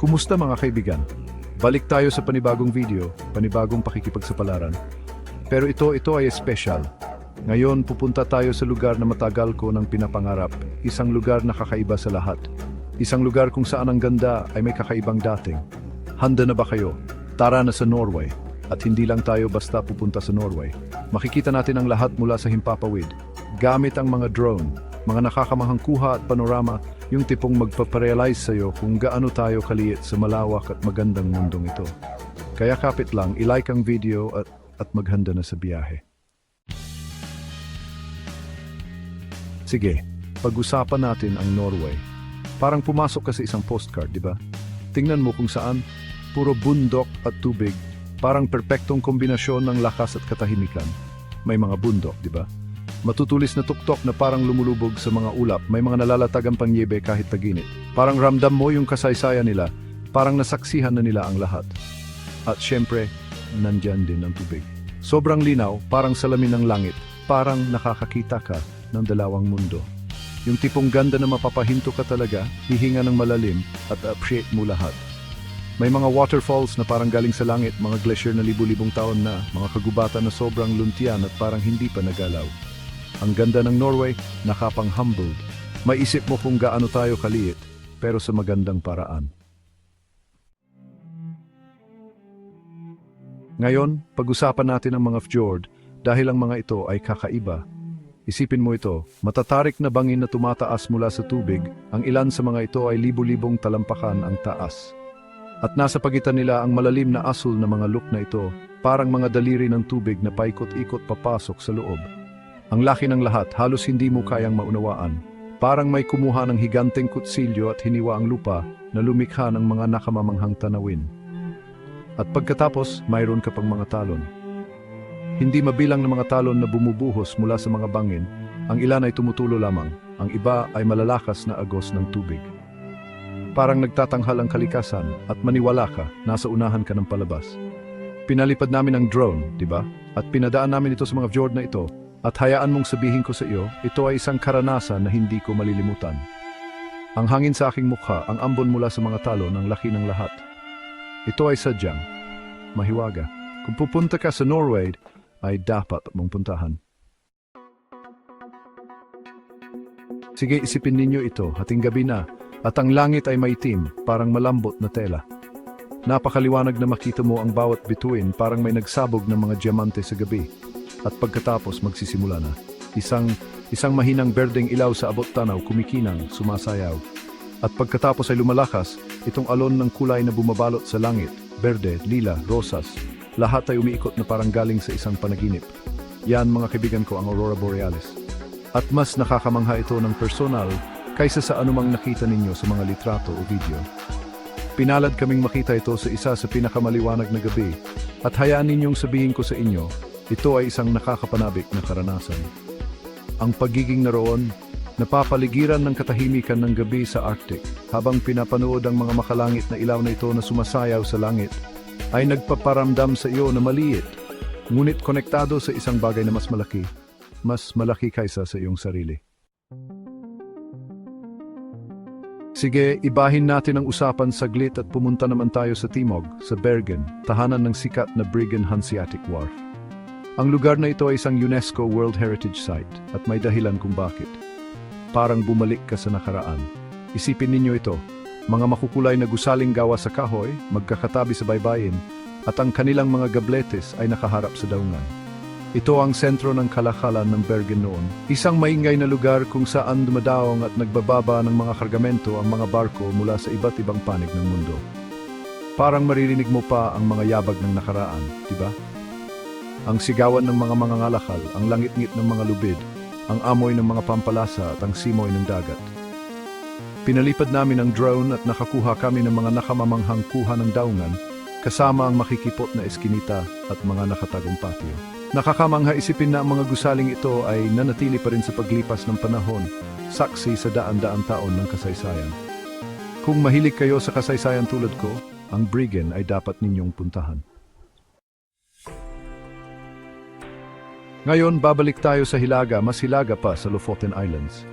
Kumusta mga kaibigan? Balik tayo sa panibagong video, panibagong pakikipagsapalaran. Pero ito, ito ay special. Ngayon, pupunta tayo sa lugar na matagal ko ng pinapangarap. Isang lugar na kakaiba sa lahat. Isang lugar kung saan ang ganda ay may kakaibang dating. Handa na ba kayo? Tara na sa Norway. At hindi lang tayo basta pupunta sa Norway. Makikita natin ang lahat mula sa himpapawid. Gamit ang mga drone, mga nakakamahang kuha at panorama, yung tipong magpaparealize sa'yo kung gaano tayo kaliit sa malawak at magandang mundong ito. Kaya kapit lang, ilike ang video at, at maghanda na sa biyahe. Sige, pag-usapan natin ang Norway. Parang pumasok ka sa isang postcard, di ba? Tingnan mo kung saan, puro bundok at tubig, parang perpektong kombinasyon ng lakas at katahimikan. May mga bundok, di ba? Matutulis na tuktok na parang lumulubog sa mga ulap, may mga nalalatag ang pangyebe kahit taginit. Parang ramdam mo yung kasaysayan nila, parang nasaksihan na nila ang lahat. At syempre, nandyan din ang tubig. Sobrang linaw, parang salamin ng langit, parang nakakakita ka ng dalawang mundo. Yung tipong ganda na mapapahinto ka talaga, hihinga ng malalim at appreciate mo lahat. May mga waterfalls na parang galing sa langit, mga glacier na libu-libong taon na, mga kagubatan na sobrang luntian at parang hindi pa nagalaw. Ang ganda ng Norway, nakapang humbled. Maisip mo kung gaano tayo kaliit, pero sa magandang paraan. Ngayon, pag-usapan natin ang mga fjord dahil ang mga ito ay kakaiba. Isipin mo ito, matatarik na bangin na tumataas mula sa tubig, ang ilan sa mga ito ay libu-libong talampakan ang taas. At nasa pagitan nila ang malalim na asul na mga look na ito, parang mga daliri ng tubig na paikot-ikot papasok sa loob. Ang laki ng lahat, halos hindi mo kayang maunawaan. Parang may kumuha ng higanteng kutsilyo at hiniwa ang lupa na lumikha ng mga nakamamanghang tanawin. At pagkatapos, mayroon ka pang mga talon. Hindi mabilang ng mga talon na bumubuhos mula sa mga bangin, ang ilan ay tumutulo lamang, ang iba ay malalakas na agos ng tubig. Parang nagtatanghal ang kalikasan at maniwala ka, nasa unahan ka ng palabas. Pinalipad namin ang drone, di ba? At pinadaan namin ito sa mga fjord na ito at hayaan mong sabihin ko sa iyo, ito ay isang karanasan na hindi ko malilimutan. Ang hangin sa aking mukha, ang ambon mula sa mga talon, ang laki ng lahat. Ito ay sadyang mahiwaga. Kung pupunta ka sa Norway, ay dapat mong puntahan. Sige, isipin ninyo ito, hating gabi na, at ang langit ay maitim, parang malambot na tela. Napakaliwanag na makita mo ang bawat bituin, parang may nagsabog ng mga diamante sa gabi. At pagkatapos magsisimula na. Isang, isang mahinang berdeng ilaw sa abot tanaw, kumikinang, sumasayaw. At pagkatapos ay lumalakas, itong alon ng kulay na bumabalot sa langit, berde, lila, rosas, lahat ay umiikot na parang galing sa isang panaginip. Yan mga kaibigan ko ang Aurora Borealis. At mas nakakamangha ito ng personal kaysa sa anumang nakita ninyo sa mga litrato o video. Pinalad kaming makita ito sa isa sa pinakamaliwanag na gabi at hayaan ninyong sabihin ko sa inyo, ito ay isang nakakapanabik na karanasan. Ang pagiging naroon, napapaligiran ng katahimikan ng gabi sa Arctic habang pinapanood ang mga makalangit na ilaw na ito na sumasayaw sa langit, ay nagpaparamdam sa iyo na maliit, ngunit konektado sa isang bagay na mas malaki, mas malaki kaysa sa iyong sarili. Sige, ibahin natin ang usapan saglit at pumunta naman tayo sa Timog, sa Bergen, tahanan ng sikat na Briggen Hanseatic Wharf. Ang lugar na ito ay isang UNESCO World Heritage Site at may dahilan kung bakit. Parang bumalik ka sa nakaraan. Isipin ninyo ito, mga makukulay na gusaling gawa sa kahoy, magkakatabi sa baybayin, at ang kanilang mga gabletes ay nakaharap sa daungan. Ito ang sentro ng kalakalan ng Bergen noon, isang maingay na lugar kung saan dumadaong at nagbababa ng mga kargamento ang mga barko mula sa iba't ibang panig ng mundo. Parang maririnig mo pa ang mga yabag ng nakaraan, di ba? Ang sigawan ng mga mangangalakal, ang langit-ngit ng mga lubid, ang amoy ng mga pampalasa at ang simoy ng dagat. Pinalipad namin ang drone at nakakuha kami ng mga nakamamanghang kuha ng daungan kasama ang makikipot na eskinita at mga nakatagong patio. Nakakamangha isipin na ang mga gusaling ito ay nanatili pa rin sa paglipas ng panahon, saksi sa daan-daan taon ng kasaysayan. Kung mahilig kayo sa kasaysayan tulad ko, ang Briggen ay dapat ninyong puntahan. Ngayon, babalik tayo sa Hilaga, mas hilaga pa sa Lofoten Islands.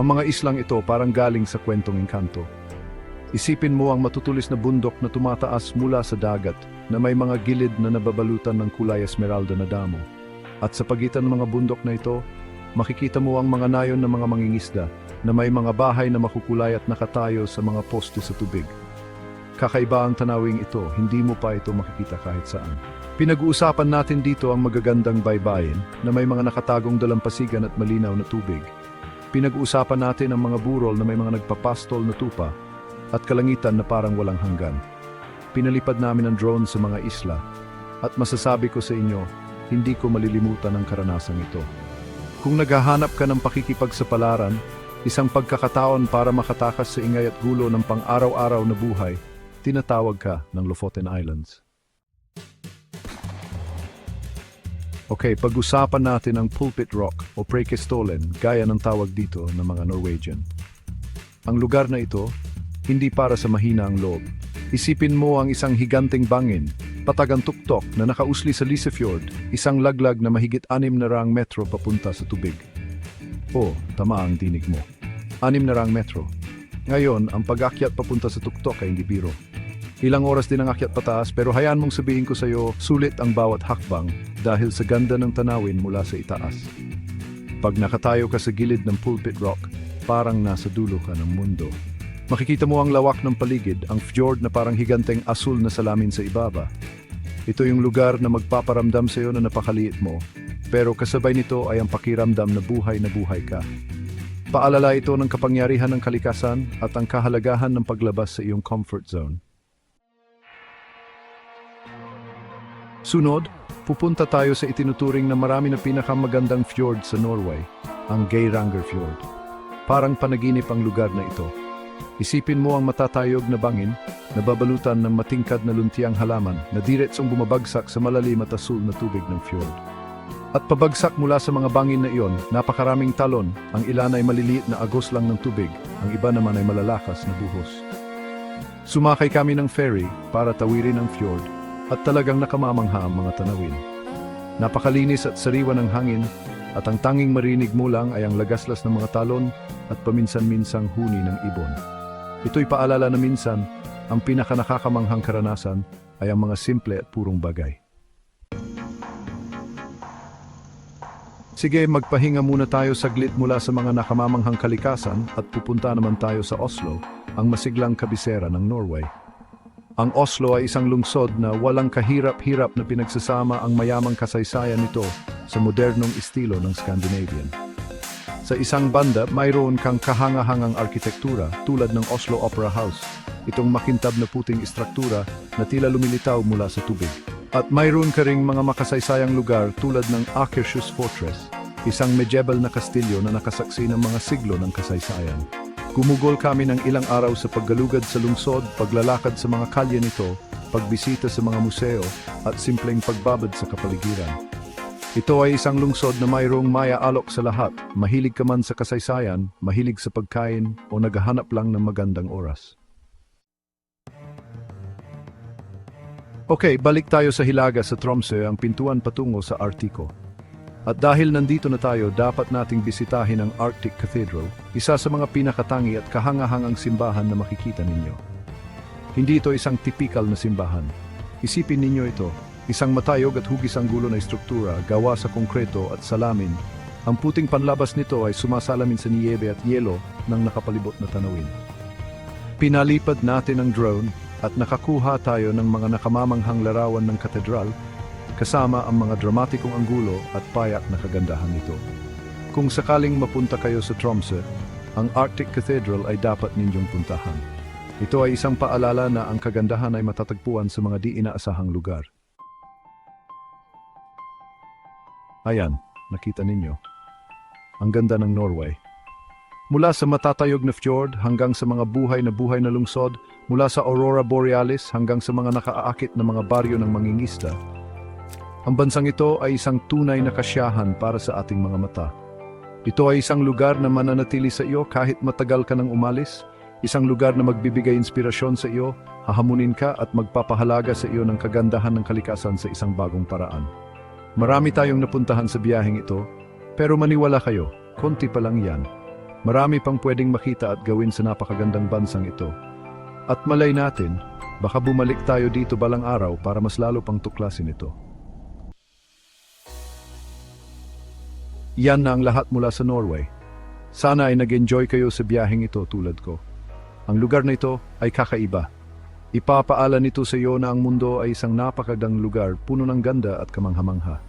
Ang mga islang ito parang galing sa kwentong engkanto. Isipin mo ang matutulis na bundok na tumataas mula sa dagat na may mga gilid na nababalutan ng kulay esmeralda na damo. At sa pagitan ng mga bundok na ito, makikita mo ang mga nayon ng mga mangingisda na may mga bahay na makukulay at nakatayo sa mga poste sa tubig. Kakaiba ang tanawing ito, hindi mo pa ito makikita kahit saan. Pinag-uusapan natin dito ang magagandang baybayin na may mga nakatagong dalampasigan at malinaw na tubig. Pinag-uusapan natin ang mga burol na may mga nagpapastol na tupa at kalangitan na parang walang hanggan. Pinalipad namin ang drone sa mga isla at masasabi ko sa inyo, hindi ko malilimutan ang karanasang ito. Kung naghahanap ka ng pakikipagsapalaran, isang pagkakataon para makatakas sa ingay at gulo ng pang-araw-araw na buhay, tinatawag ka ng Lofoten Islands. Okay, pag-usapan natin ang Pulpit Rock o Prekestolen gaya ng tawag dito ng mga Norwegian. Ang lugar na ito, hindi para sa mahina ang loob. Isipin mo ang isang higanting bangin, patagang tuktok na nakausli sa Lisefjord, isang laglag na mahigit anim na rang metro papunta sa tubig. O, tama ang tinig mo. Anim na rang metro. Ngayon, ang pag-akyat papunta sa tuktok ay hindi biro. Ilang oras din ang akyat pataas pero hayaan mong sabihin ko sa iyo, sulit ang bawat hakbang dahil sa ganda ng tanawin mula sa itaas. Pag nakatayo ka sa gilid ng pulpit rock, parang nasa dulo ka ng mundo. Makikita mo ang lawak ng paligid, ang fjord na parang higanteng asul na salamin sa ibaba. Ito yung lugar na magpaparamdam sa iyo na napakaliit mo, pero kasabay nito ay ang pakiramdam na buhay na buhay ka. Paalala ito ng kapangyarihan ng kalikasan at ang kahalagahan ng paglabas sa iyong comfort zone. Sunod, pupunta tayo sa itinuturing na marami na pinakamagandang fjord sa Norway, ang Geiranger Fjord. Parang panaginip ang lugar na ito. Isipin mo ang matatayog na bangin na babalutan ng matingkad na luntiang halaman na diretsong bumabagsak sa malalim at asul na tubig ng fjord. At pabagsak mula sa mga bangin na iyon, napakaraming talon, ang ilan ay maliliit na agos lang ng tubig, ang iba naman ay malalakas na buhos. Sumakay kami ng ferry para tawirin ang fjord at talagang nakamamangha ang mga tanawin. Napakalinis at sariwa ng hangin at ang tanging marinig mo lang ay ang lagaslas ng mga talon at paminsan-minsang huni ng ibon. Ito'y paalala na minsan, ang pinakanakakamanghang karanasan ay ang mga simple at purong bagay. Sige, magpahinga muna tayo saglit mula sa mga nakamamanghang kalikasan at pupunta naman tayo sa Oslo, ang masiglang kabisera ng Norway. Ang Oslo ay isang lungsod na walang kahirap-hirap na pinagsasama ang mayamang kasaysayan nito sa modernong estilo ng Scandinavian. Sa isang banda, mayroon kang kahangahangang arkitektura tulad ng Oslo Opera House, itong makintab na puting istruktura na tila lumilitaw mula sa tubig. At mayroon ka ring mga makasaysayang lugar tulad ng Akershus Fortress, isang medieval na kastilyo na nakasaksi ng mga siglo ng kasaysayan. Gumugol kami ng ilang araw sa paggalugad sa lungsod, paglalakad sa mga kalye nito, pagbisita sa mga museo, at simpleng pagbabad sa kapaligiran. Ito ay isang lungsod na mayroong maya alok sa lahat, mahilig ka man sa kasaysayan, mahilig sa pagkain, o naghahanap lang ng magandang oras. Okay, balik tayo sa Hilaga sa Tromsø, ang pintuan patungo sa Artiko. At dahil nandito na tayo, dapat nating bisitahin ang Arctic Cathedral, isa sa mga pinakatangi at kahangahangang simbahan na makikita ninyo. Hindi ito isang tipikal na simbahan. Isipin ninyo ito, isang matayog at hugis ang gulo na istruktura gawa sa konkreto at salamin. Ang puting panlabas nito ay sumasalamin sa niyebe at yelo ng nakapalibot na tanawin. Pinalipad natin ang drone at nakakuha tayo ng mga nakamamanghang larawan ng katedral kasama ang mga dramatikong anggulo at payak na kagandahan nito. Kung sakaling mapunta kayo sa Tromsø, ang Arctic Cathedral ay dapat ninyong puntahan. Ito ay isang paalala na ang kagandahan ay matatagpuan sa mga di inaasahang lugar. Ayan, nakita ninyo. Ang ganda ng Norway. Mula sa matatayog na fjord hanggang sa mga buhay na buhay na lungsod, mula sa Aurora Borealis hanggang sa mga nakaaakit na mga baryo ng mangingisda, ang bansang ito ay isang tunay na kasyahan para sa ating mga mata. Ito ay isang lugar na mananatili sa iyo kahit matagal ka nang umalis, isang lugar na magbibigay inspirasyon sa iyo, hahamunin ka at magpapahalaga sa iyo ng kagandahan ng kalikasan sa isang bagong paraan. Marami tayong napuntahan sa biyaheng ito, pero maniwala kayo, konti pa lang yan. Marami pang pwedeng makita at gawin sa napakagandang bansang ito. At malay natin, baka bumalik tayo dito balang araw para mas lalo pang tuklasin ito. Yan na ang lahat mula sa Norway. Sana ay nag-enjoy kayo sa biyaheng ito tulad ko. Ang lugar na ito ay kakaiba. Ipapaala nito sa iyo na ang mundo ay isang napakagandang lugar puno ng ganda at kamangha-mangha.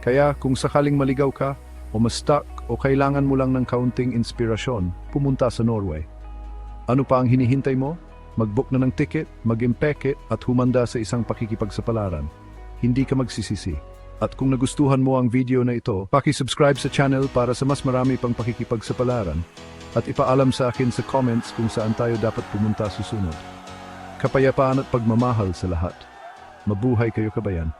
Kaya kung sakaling maligaw ka, o ma-stuck, o kailangan mo lang ng kaunting inspirasyon, pumunta sa Norway. Ano pa ang hinihintay mo? Mag-book na ng ticket, mag-impeke at humanda sa isang pakikipagsapalaran. Hindi ka magsisisi. At kung nagustuhan mo ang video na ito, paki-subscribe sa channel para sa mas marami pang pakikipagsapalaran at ipaalam sa akin sa comments kung saan tayo dapat pumunta susunod. Kapayapaan at pagmamahal sa lahat. Mabuhay kayo kabayan.